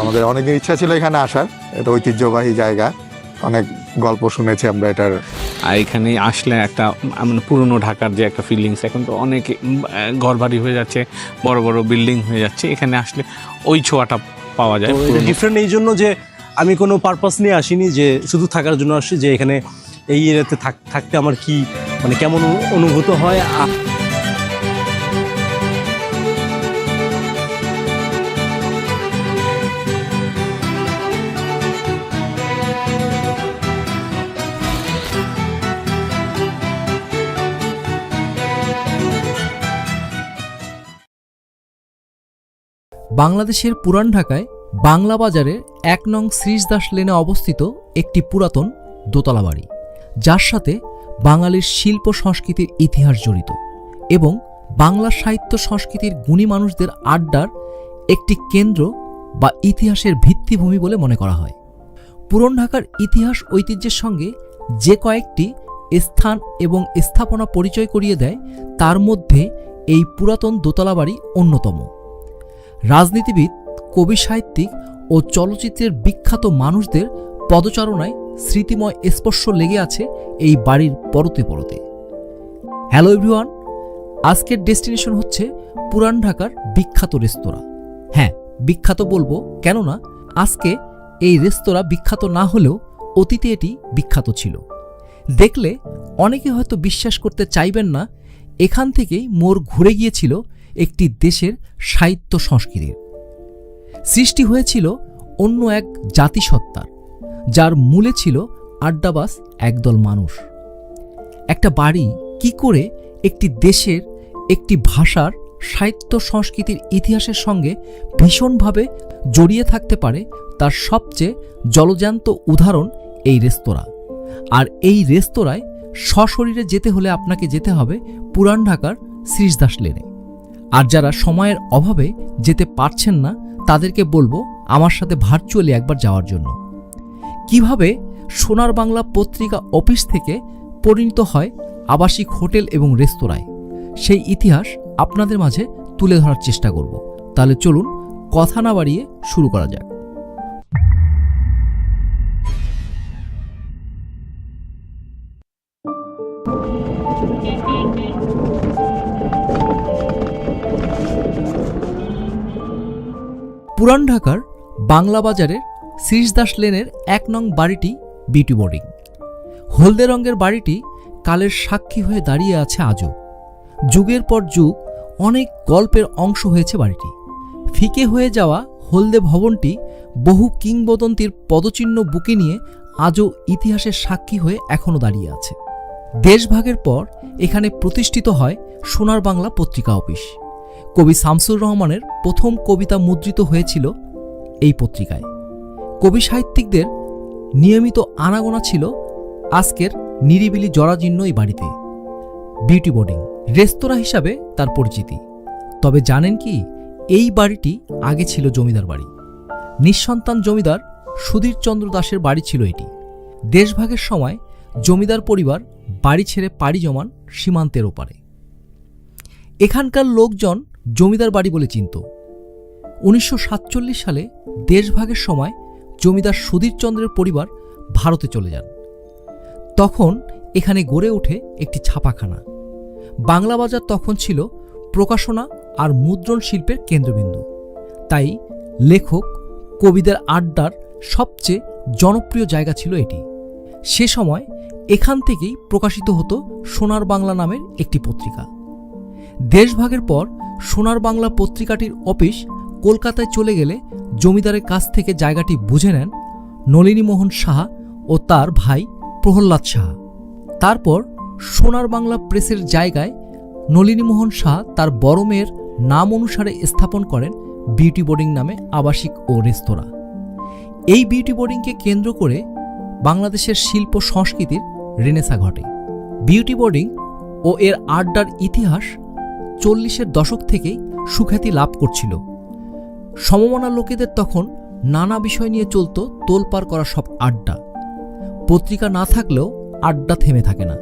আমাদের অনেকের ইচ্ছা ছিল এখানে আসার। এটা ঐতিহ্যবাহী জায়গা। অনেক গল্প শুনেছি আমরা এটার। আর এখানে আসলে একটা মানে পুরনো ঢাকার যে একটা ফিলিংস এখন তো অনেক ঘর বাড়ি হয়ে যাচ্ছে বড় বড় বিল্ডিং হয়ে যাচ্ছে। এখানে আসলে ওই ছোঁয়াটা পাওয়া যায়। এটা ডিফারেন্ট এই জন্য যে আমি কোনো পারপাস নিয়ে আসিনি যে শুধু থাকার জন্য আসছি যে এখানে এই এরিয়াতে থাক- থাকতে আমার কি মানে কেমন অনুভূত হয়? বাংলাদেশের পুরান ঢাকায় বাংলা বাজারের এক নং শ্রীশ দাস লেনে অবস্থিত একটি পুরাতন দোতলা বাড়ি যার সাথে বাঙালির শিল্প সংস্কৃতির ইতিহাস জড়িত এবং বাংলা সাহিত্য সংস্কৃতির গুণী মানুষদের আড্ডার একটি কেন্দ্র বা ইতিহাসের ভিত্তিভূমি বলে মনে করা হয়। পুরন ঢাকার ইতিহাস ঐতিহ্যের সঙ্গে যে কয়েকটি স্থান এবং স্থাপনা পরিচয় করিয়ে দেয়, তার মধ্যে এই পুরাতন দোতলা বাড়ি অন্যতম। রাজনীতিবিদ, কবি সাহিত্যিক ও চলচ্চিত্রের বিখ্যাত মানুষদের পদচারণায় স্মৃতিময় স্পর্শ লেগে আছে এই বাড়ির পরতে পরতে। হ্যালো এভরিওয়ান, আজকের ডেস্টিনেশন হচ্ছে পুরান ঢাকার বিখ্যাত রেস্তোরাঁ। হ্যাঁ বিখ্যাত বলব, কেননা আজকে এই রেস্তোরাঁ বিখ্যাত না হলেও অতীতে এটি বিখ্যাত ছিল। দেখলে অনেকে হয়তো বিশ্বাস করতে চাইবেন না, এখান থেকেই মোড় ঘুরে গিয়েছিল একটি দেশের সাহিত্য সংস্কৃতির। সৃষ্টি হয়েছিল অন্য এক জাতিসত্তার, যার মূলে ছিল আড্ডাবাস একদল মানুষ। একটা বাড়ি কি করে একটি দেশের একটি ভাষার সাহিত্য সংস্কৃতির ইতিহাসের সঙ্গে ভীষণভাবে জড়িয়ে থাকতে পারে তার সবচেয়ে জলজান্ত উদাহরণ এই রেস্তোরাঁ। আর এই রেস্তোরাঁয় সশরীরে যেতে হলে আপনাকে যেতে হবে পুরান ঢাকার শ্রীশদাস লেনে। আর যারা সময়ের অভাবে যেতে পারছেন না, তাদেরকে বলব আমার সাথে ভার্চুয়ালি একবার যাওয়ার জন্য। কীভাবে সোনার বাংলা পত্রিকা অফিস থেকে পরিণত হয় আবাসিক হোটেল এবং রেস্তোরাঁয়, সেই ইতিহাস আপনাদের মাঝে তুলে ধরার চেষ্টা করব। তাহলে চলুন, কথা না বাড়িয়ে শুরু করা যাক। পুরান ঢাকার বাংলা বাজারের শ্রীশদাস লেনের এক নং বাড়িটি বিউটি বোর্ডিং। হলদে রঙের বাড়িটি কালের সাক্ষী হয়ে দাঁড়িয়ে আছে আজও। যুগের পর যুগ অনেক গল্পের অংশ হয়েছে বাড়িটি। ফিকে হয়ে যাওয়া হলদে ভবনটি বহু কিংবদন্তির পদচিহ্ন বুকে নিয়ে আজও ইতিহাসের সাক্ষী হয়ে এখনও দাঁড়িয়ে আছে। দেশভাগের পর এখানে প্রতিষ্ঠিত হয় সোনার বাংলা পত্রিকা অফিস। কবি শামসুর রহমানের প্রথম কবিতা মুদ্রিত হয়েছিল এই পত্রিকায়। কবি সাহিত্যিকদের নিয়মিত আনাগোনা ছিল আজকের নিরিবিলি জরাজীর্ণ এই বাড়িতে। বিউটি বোর্ডিং, রেস্তোরাঁ হিসাবে তার পরিচিতি। তবে জানেন কি, এই বাড়িটি আগে ছিল জমিদার বাড়ি। নিঃসন্তান জমিদার সুধীর চন্দ্র দাসের বাড়ি ছিল এটি। দেশভাগের সময় জমিদার পরিবার বাড়ি ছেড়ে পাড়ি জমান সীমান্তের ওপারে। এখানকার লোকজন জমিদার বাড়ি বলে চিনত। উনিশশো সাতচল্লিশ সালে দেশভাগের সময় জমিদার সুধীরচন্দ্রের পরিবার ভারতে চলে যান। তখন এখানে গড়ে ওঠে একটি ছাপাখানা। বাংলা বাজার তখন ছিল প্রকাশনা আর মুদ্রণ শিল্পের কেন্দ্রবিন্দু। তাই লেখক, কবিদের আড্ডার সবচেয়ে জনপ্রিয় জায়গা ছিল এটি। সে সময় এখান থেকেই প্রকাশিত হতো সোনার বাংলা নামের একটি পত্রিকা। দেশভাগের পর সোনার বাংলা পত্রিকাটির অফিস কলকাতায় চলে গেলে জমিদারের কাছ থেকে জায়গাটি বুঝে নেন নলিনীমোহন সাহা ও তার ভাই প্রহ্লাদ সাহা। তারপর সোনার বাংলা প্রেসের জায়গায় নলিনীমোহন সাহা তার বড় মেয়ের নাম অনুসারে স্থাপন করেন বিউটি বোর্ডিং নামে আবাসিক ও রেস্তোরাঁ। এই বিউটি বোর্ডিংকে কেন্দ্র করে বাংলাদেশের শিল্প সংস্কৃতির রেনেসা ঘটে। বিউটি বোর্ডিং ও এর আড্ডার ইতিহাস চল্লিশের দশক থেকেই সুখ্যাতি লাভ করছিল। সমমনা লোকেদের তখন নানা বিষয় নিয়ে চলত তোলপার করা সব আড্ডা। পত্রিকা না থাকলেও আড্ডা থেমে থাকে না।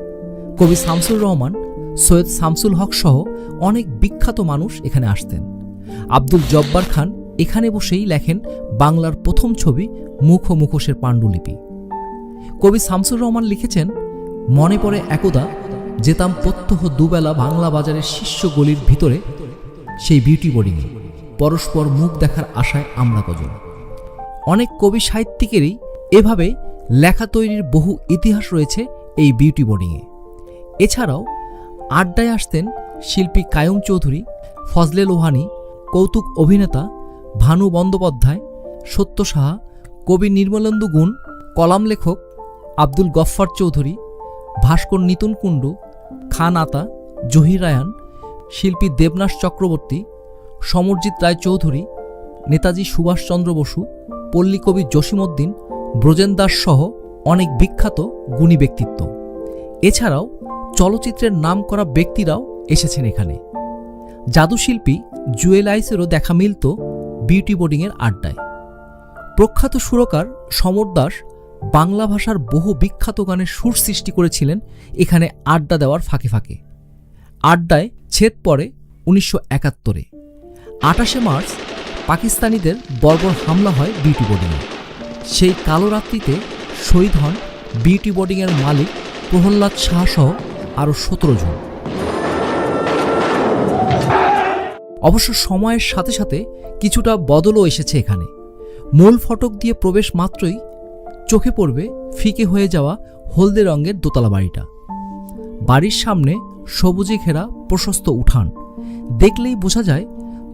কবি শামসুর রহমান, সৈয়দ শামসুল হক সহ অনেক বিখ্যাত মানুষ এখানে আসতেন। আব্দুল জব্বার খান এখানে বসেই লেখেন বাংলার প্রথম ছবি মুখ মুখোশের পাণ্ডুলিপি। কবি শামসুর রহমান লিখেছেন, মনে পড়ে একদা যেতাম প্রত্যহ দুবেলা বাংলা বাজারের শীর্ষ গলির ভিতরে, সেই বিউটি বোর্ডিংয়ে পরস্পর মুখ দেখার আশায় আমরা কজন। অনেক কবি সাহিত্যিকেরই এভাবে লেখা তৈরির বহু ইতিহাস রয়েছে এই বিউটি বোর্ডিংয়ে এছাড়াও আড্ডায় আসতেন শিল্পী কায়ুম চৌধুরী, ফজলে লোহানি, কৌতুক অভিনেতা ভানু বন্দ্যোপাধ্যায়, সত্য সাহা, কবি নির্মলেন্দু গুণ, কলাম লেখক আব্দুল গফফার চৌধুরী, ভাস্কর নিতুন কুণ্ডু খান আতা, জহির রায়ান, শিল্পী দেবনাথ চক্রবর্তী, সমরজিৎ রায় চৌধুরী নেতাজি সুভাষচন্দ্র বসু, পল্লীকবি জসিমউদ্দিন, ব্রজেন দাস সহ অনেক বিখ্যাত গুণী ব্যক্তিত্ব। এছাড়াও চলচ্চিত্রের নাম করা ব্যক্তিরাও এসেছেন এখানে। জাদুশিল্পী জুয়েল আইসেরও দেখা মিলত বিউটি বোর্ডিংয়ের আড্ডায়। প্রখ্যাত সুরকার সমর দাস বাংলা ভাষার বহু বিখ্যাত গানের সুর সৃষ্টি করেছিলেন এখানে আড্ডা দেওয়ার ফাঁকে ফাঁকে। আড্ডায় ছেদ পড়ে উনিশশো একাত্তরে। আটাশে মার্চ পাকিস্তানিদের বর্বর হামলা হয় বিউটি বোর্ডিংয়ে সেই কালো রাত্রিতে শহীদ হন বিউটি বোর্ডিংয়ের মালিক প্রহ্লাদ শাহ সহ আরও সতেরো জন। অবশ্য সময়ের সাথে সাথে কিছুটা বদলও এসেছে এখানে। মূল ফটক দিয়ে প্রবেশ মাত্রই চোখে পড়বে ফিকে হয়ে যাওয়া হলদে রঙের দোতলা বাড়িটা। বাড়ির সামনে সবুজে ঘেরা প্রশস্ত উঠান। দেখলেই বোঝা যায়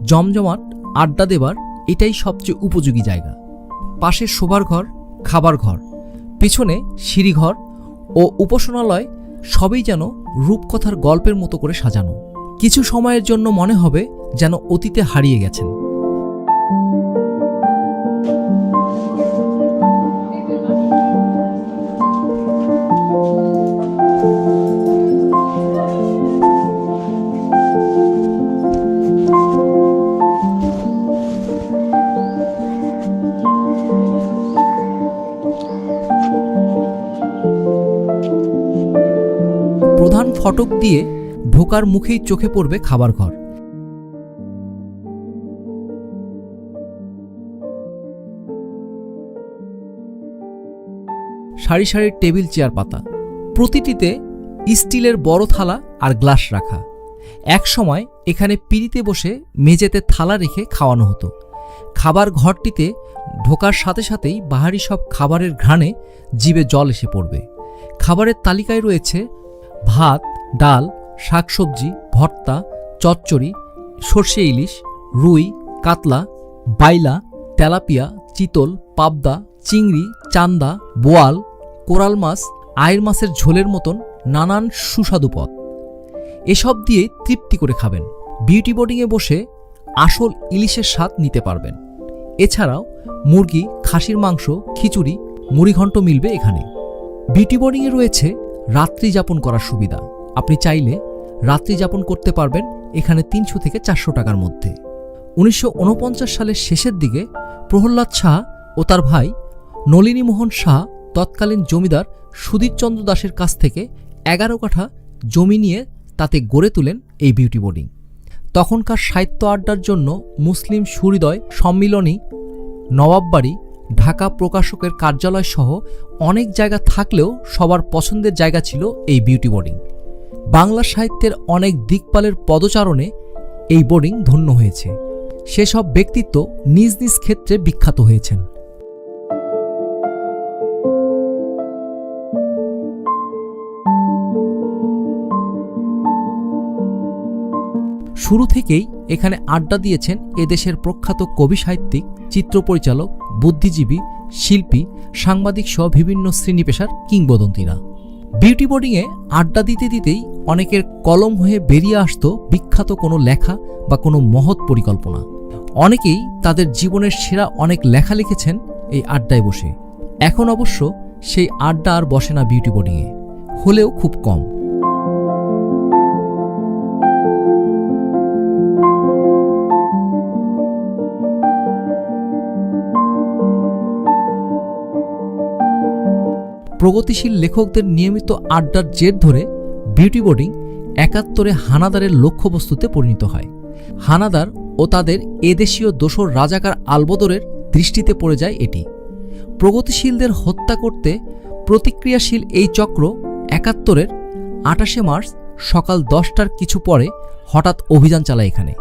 জমজমাট আড্ডা দেবার এটাই সবচেয়ে উপযোগী জায়গা। পাশে শোবার ঘর, খাবার ঘর, পিছনে সিঁড়িঘর ও উপাসনালয় সবই যেন রূপকথার গল্পের মতো করে সাজানো। কিছু সময়ের জন্য মনে হবে যেন অতীতে হারিয়ে গেছেন। ফটক দিয়ে ঢোকার মুখেই চোখে পড়বে খাবার ঘর। সারি সারি টেবিল চেয়ার পাতা, প্রতিটিতে স্টিলের বড় থালা আর গ্লাস রাখা। এক সময় এখানে পিড়িতে বসে মেঝেতে থালা রেখে খাওয়ানো হতো। খাবার ঘরটিতে ঢোকার সাথে সাথেই বাহারি সব খাবারের ঘ্রাণে জিভে জল এসে পড়বে। খাবারের তালিকায় রয়েছে ভাত ডাল, শাকসবজি, ভর্তা, চচ্চড়ি, সর্ষে ইলিশ, রুই, কাতলা, বাইলা, তেলাপিয়া, চিতল, পাবদা, চিংড়ি, চান্দা, বোয়াল, কোরাল মাছ, আয়ের মাছের ঝোলের মতন নানান সুস্বাদু পদ। এসব দিয়ে তৃপ্তি করে খাবেন। বিউটি বোর্ডিংয়ে বসে আসল ইলিশের স্বাদ নিতে পারবেন। এছাড়াও মুরগি, খাসির মাংস, খিচুড়ি, মুড়িঘণ্ট মিলবে এখানে। বিউটি বোর্ডিংয়ে রয়েছে রাত্রি যাপন করার সুবিধা। আপনি চাইলে রাত্রি যাপন করতে পারবেন এখানে তিনশো থেকে চারশো টাকার মধ্যে। উনিশশো ঊনপঞ্চাশ সালের শেষের দিকে প্রহ্লাদ শাহ ও তার ভাই নলিনীমোহন শাহ তৎকালীন জমিদার সুধীরচন্দ্র দাসের কাছ থেকে এগারো কাঠা জমি নিয়ে তাতে গড়ে তোলেন এই বিউটি বোর্ডিং তখনকার সাহিত্য আড্ডার জন্য মুসলিম সুহৃদয় সম্মিলনী, নবাববাড়ি, ঢাকা প্রকাশকের কার্যালয় সহ অনেক জায়গা থাকলেও সবার পছন্দের জায়গা ছিল এই বিউটি বোর্ডিং বাংলা সাহিত্যের অনেক দিকপালের পদচারণে এই বোর্ডিং ধন্য হয়েছে। সেসব ব্যক্তিত্ব নিজ নিজ ক্ষেত্রে বিখ্যাত হয়েছেন। শুরু থেকেই এখানে আড্ডা দিয়েছেন এদেশের প্রখ্যাত কবি সাহিত্যিক চিত্র পরিচালক বুদ্ধিজীবী, শিল্পী, সাংবাদিক সহ বিভিন্ন শ্রেণি পেশার কিংবদন্তীরা। বিউটি বোর্ডিংয়ে আড্ডা দিতে দিতেই অনেকের কলম হয়ে বেরিয়ে আসতো বিখ্যাত কোনো লেখা বা কোনো মহৎ পরিকল্পনা। অনেকেই তাদের জীবনের সেরা অনেক লেখা লিখেছেন এই আড্ডায় বসে। এখন অবশ্য সেই আড্ডা আর বসে না বিউটি বোর্ডিংয়ে হলেও খুব কম। প্রগতিশীল লেখকদের নিয়মিত আড্ডার জের ধরে বিউটি বোর্ডিং একাত্তরে হানাদারের লক্ষ্যবস্তুতে পরিণত হয়। হানাদার ও তাদের এদেশীয় দোসর রাজাকার আলবদরের দৃষ্টিতে পড়ে যায় এটি। প্রগতিশীলদের হত্যা করতে প্রতিক্রিয়াশীল এই চক্র একাত্তরের আটাশে মার্চ সকাল দশটার কিছু পরে হঠাৎ অভিযান চালায় এখানে।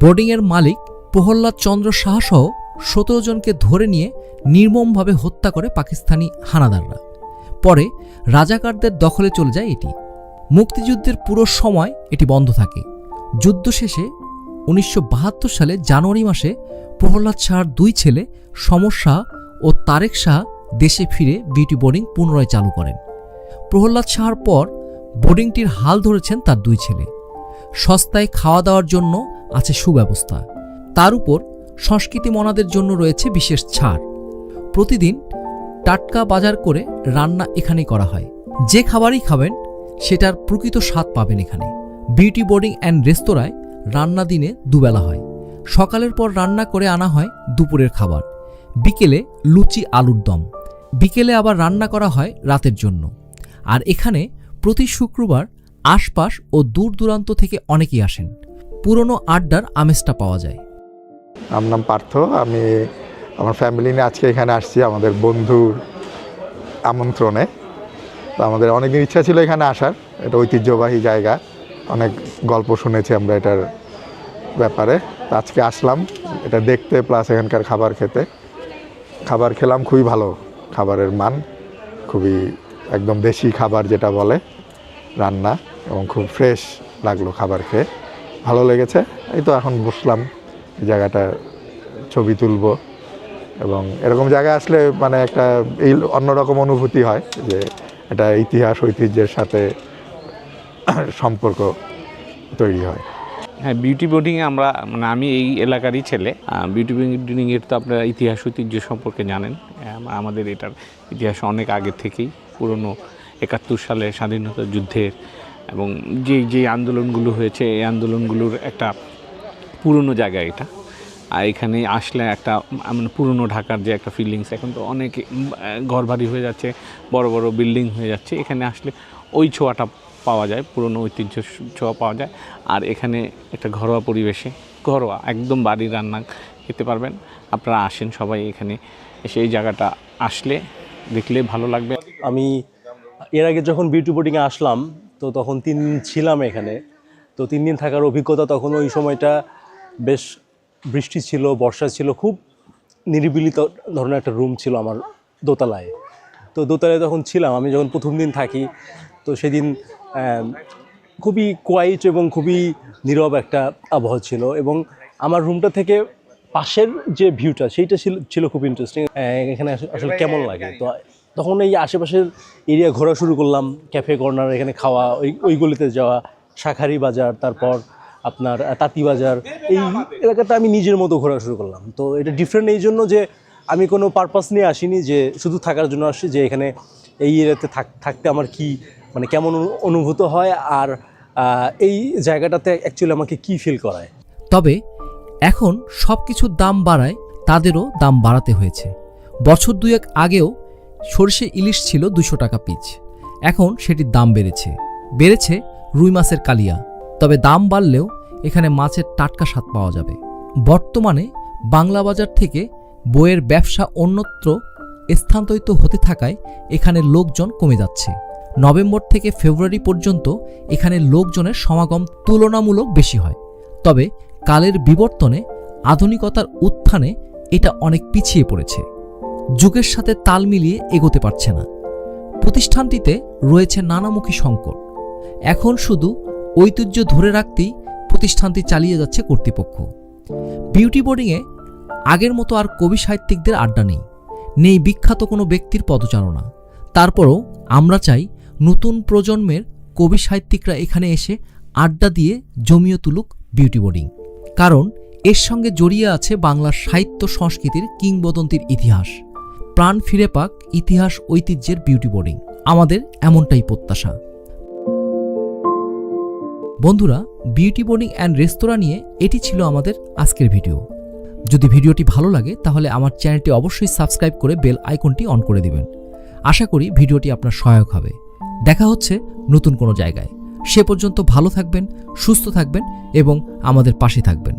বোর্ডিংয়ের মালিক প্রহল্লাদ চন্দ্র সাহাসহ সতেরো জনকে ধরে নিয়ে নির্মমভাবে হত্যা করে পাকিস্তানি হানাদাররা। পরে রাজাকারদের দখলে চলে যায় এটি। মুক্তিযুদ্ধের পুরো সময় এটি বন্ধ থাকে। যুদ্ধ শেষে উনিশশো বাহাত্তর সালে জানুয়ারি মাসে প্রহ্লাদ শাহর দুই ছেলে সমর শাহ ও তারেক শাহ দেশে ফিরে বিউটি বোর্ডিং পুনরায় চালু করেন। প্রহ্লাদ শাহর পর বোর্ডিংটির হাল ধরেছেন তার দুই ছেলে। সস্তায় খাওয়া দাওয়ার জন্য আছে সুব্যবস্থা। তার উপর সংস্কৃতি মনাদের জন্য রয়েছে বিশেষ ছাড়। প্রতিদিন টাটকা বাজার করে রান্না এখানেই করা হয়। যে খাবারই খাবেন, সেটার প্রকৃত স্বাদ পাবেন এখানে। বিউটি বোর্ডিং অ্যান্ড রেস্তোরাঁয় রান্না দিনে দুবেলা হয়। সকালের পর রান্না করে আনা হয় দুপুরের খাবার। বিকেলে লুচি আলুর দম। বিকেলে আবার রান্না করা হয় রাতের জন্য। আর এখানে প্রতি শুক্রবার আশপাশ ও দূর দূরান্ত থেকে অনেকেই আসেন। পুরনো আড্ডার আমেজটা পাওয়া যায়। আমার নাম পার্থ। আমি আমার ফ্যামিলি নিয়ে আজকে এখানে আসছি, আমাদের বন্ধুর আমন্ত্রণে। তো আমাদের অনেকদিন ইচ্ছা ছিল এখানে আসার, এটা ঐতিহ্যবাহী জায়গা। অনেক গল্প শুনেছি আমরা এটার ব্যাপারে। আজকে আসলাম, এটা দেখতে প্লাস এখানকার খাবার খেতে। খাবার খেলাম, খুবই ভালো খাবারের মান। খুবই একদম দেশি খাবার যেটা বলে রান্না, এবং খুব ফ্রেশ লাগল খাবার খেয়ে। ভালো লেগেছে, এই তো এখন বসলাম জায়গাটা ছবি তুলবো। এবং এরকম জায়গায় আসলে মানে একটা এই অন্যরকম অনুভূতি হয় যে এটা ইতিহাস, ঐতিহ্যের সাথে সম্পর্ক তৈরি হয়। হ্যাঁ বিউটি বোর্ডিংয়ে আমরা মানে আমি এই এলাকারই ছেলে। বিউটি বোর্ডিংয়ের তো আপনারা ইতিহাস, ঐতিহ্য সম্পর্কে জানেন। আমাদের এটার ইতিহাস অনেক আগে থেকেই, পুরনো একাত্তর সালে স্বাধীনতা যুদ্ধের এবং যে যে আন্দোলনগুলো হয়েছে, এই আন্দোলনগুলোর একটা পুরনো জায়গা এটা। আর এখানে আসলে একটা মানে পুরনো ঢাকার যে একটা ফিলিংস এখন তো অনেক ঘর বাড়ি হয়ে যাচ্ছে, বড় বড় বিল্ডিং হয়ে যাচ্ছে। এখানে আসলে ওই ছোঁয়াটা পাওয়া যায়, পুরনো ঐতিহ্য ছোঁয়া পাওয়া যায়। আর এখানে একটা ঘরোয়া পরিবেশে, ঘরোয়া, একদম বাড়ির রান্না খেতে পারবেন। আপনারা আসেন সবাই এখানে এসে এই জায়গাটা আসলে দেখলে ভালো লাগবে। আমি এর আগে যখন বিউটি বোর্ডিংয়ে আসলাম, তো তখন তিন ছিলাম এখানে। তো তিন দিন থাকার অভিজ্ঞতা তখন ওই সময়টা বেশ বৃষ্টি ছিল, বর্ষা ছিল, খুব নিরিবিলি ত- ধরনের একটা রুম ছিল আমার দোতলায়। তো দোতলায় তখন ছিলাম, আমি যখন প্রথম দিন থাকি, তো সেদিন খুবই কোয়াইট এবং খুবই নীরব একটা আবহাওয়া ছিল এবং আমার রুমটা থেকে পাশের যে ভিউটা সেইটা ছিল ছিল খুব ইন্টারেস্টিং এখানে আস- আসলে কেমন লাগে? তো তখন এই আশেপাশের এরিয়া ঘোরা শুরু করলাম ক্যাফে কর্নার এখানে খাওয়া, ওই ওই গলিতে যাওয়া, শাখারি বাজার, তারপর আপনার আহ, তাঁতি বাজার এই এলাকাতে আমি নিজের মতো ঘোরা শুরু করলাম। তো এটা ডিফারেন্ট এই জন্য যে আমি কোনো পারপাস নিয়ে আসিনি যে শুধু থাকার জন্য আসি যে এখানে এই এরিয়াতে থাক থাকতে আমার কি মানে কেমন অনুভূত হয় আর এই জায়গাটাতে অ্যাকচুয়ালি আমাকে কি ফিল করায়। তবে এখন সব কিছুর দাম বাড়ায় তাদেরও দাম বাড়াতে হয়েছে। বছর দুয়েক আগেও সরষে ইলিশ ছিল দুশো টাকা পিচ। এখন সেটির দাম বেড়েছে। বেড়েছে রুই মাছের কালিয়া। তবে দাম বাড়লেও এখানে মাছের টাটকা স্বাদ পাওয়া যাবে। বর্তমানে বাংলা বাজার থেকে বইয়ের ব্যবসা অন্যত্র স্থানান্তরিত হতে থাকায় এখানে লোকজন কমে যাচ্ছে। নভেম্বর থেকে ফেব্রুয়ারি পর্যন্ত এখানে লোকজনের সমাগম তুলনামূলক বেশি হয়। তবে কালের বিবর্তনে আধুনিকতার উত্থানে এটা অনেক পিছিয়ে পড়েছে। যুগের সাথে তাল মিলিয়ে এগোতে পারছে না। প্রতিষ্ঠানটিতে রয়েছে নানামুখী সংকট। এখন শুধু ঐতিহ্য ধরে রাখতেই প্রতিষ্ঠানটি চালিয়ে যাচ্ছে কর্তৃপক্ষ। বিউটি বোর্ডিংয়ে আগের মতো আর কবি সাহিত্যিকদের আড্ডা নেই। নেই বিখ্যাত কোনো ব্যক্তির পদচারণা। তারপরও আমরা চাই নতুন প্রজন্মের কবি সাহিত্যিকরা এখানে এসে আড্ডা দিয়ে জমিয়ে তুলুক বিউটি বোর্ডিং কারণ এর সঙ্গে জড়িয়ে আছে বাংলার সাহিত্য সংস্কৃতির কিংবদন্তির ইতিহাস। প্রাণ ফিরে পাক ইতিহাস ঐতিহ্যের বিউটি বোর্ডিং আমাদের এমনটাই প্রত্যাশা। বন্ধুরা বিউটি বোর্ডিং অ্যান্ড রেস্তোরাঁ নিয়ে এটি ছিল আমাদের আজকের ভিডিও যদি ভিডিওটি ভালো লাগে, তাহলে আমার চ্যানেলটি অবশ্যই সাবস্ক্রাইব করে বেল আইকনটি অন করে দেবেন। আশা করি ভিডিওটি আপনার সহায়ক হবে। দেখা হচ্ছে নতুন কোনো জায়গায়। সে পর্যন্ত ভালো থাকবেন, সুস্থ থাকবেন এবং আমাদের পাশে থাকবেন।